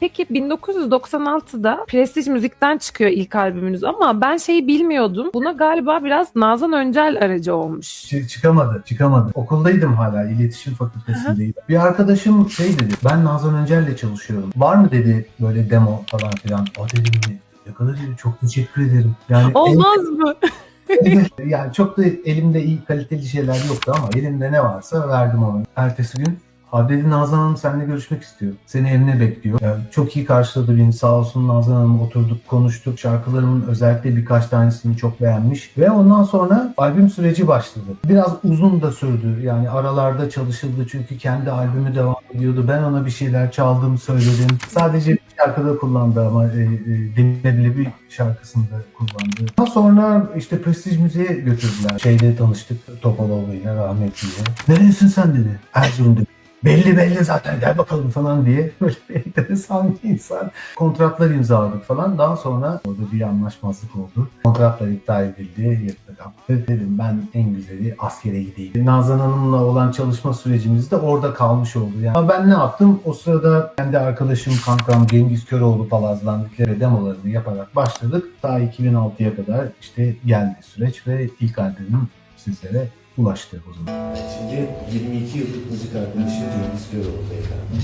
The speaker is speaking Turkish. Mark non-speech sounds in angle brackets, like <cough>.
Peki 1996'da Prestij Müzik'ten çıkıyor ilk albümünüz ama ben şeyi bilmiyordum. Buna galiba biraz Nazan Öncel aracı olmuş. Çı- çıkamadı, çıkamadı. Okuldaydım hala, iletişim fakültesindeydim. Bir arkadaşım şey dedi, ben Nazan Öncel'le çalışıyorum. Var mı dedi böyle demo falan filan. O dedim ne kadar iyi, çok teşekkür ederim. Yani Olmaz mı? <laughs> yani çok da elimde iyi kaliteli şeyler yoktu ama elimde ne varsa verdim ona. Ertesi gün Abi dedi Nazan Hanım seninle görüşmek istiyor. Seni evine bekliyor. Yani çok iyi karşıladı beni. Sağ olsun Nazan Hanım oturduk konuştuk. Şarkılarımın özellikle birkaç tanesini çok beğenmiş. Ve ondan sonra albüm süreci başladı. Biraz uzun da sürdü. Yani aralarda çalışıldı çünkü kendi albümü devam ediyordu. Ben ona bir şeyler çaldım, söyledim. Sadece bir şarkıda kullandı ama e, e, dinlenebilir bir şarkısında kullandı. Daha sonra işte Prestij Müziğe götürdüler. Şeyde tanıştık Topaloğlu ile rahmetliyle. Neresin sen dedi. Erzurum dedi. Belli belli zaten gel bakalım falan diye <laughs> böyle enteresan bir insan. Kontratlar imzaladık falan. Daha sonra orada bir anlaşmazlık oldu. Kontratlar iptal edildi. Yarıda kalktı. Dedim ben en güzeli askere gideyim. Nazan Hanım'la olan çalışma sürecimiz de orada kalmış oldu. Yani Ama ben ne yaptım? O sırada kendi arkadaşım, kankam Cengiz Köroğlu palazlandıkları demolarını yaparak başladık. Ta 2006'ya kadar işte geldi süreç ve ilk albümüm sizlere ulaştı o zaman. Şimdi 22 yıllık müzik arkadaşı Cengiz Köroğlu beyefendi.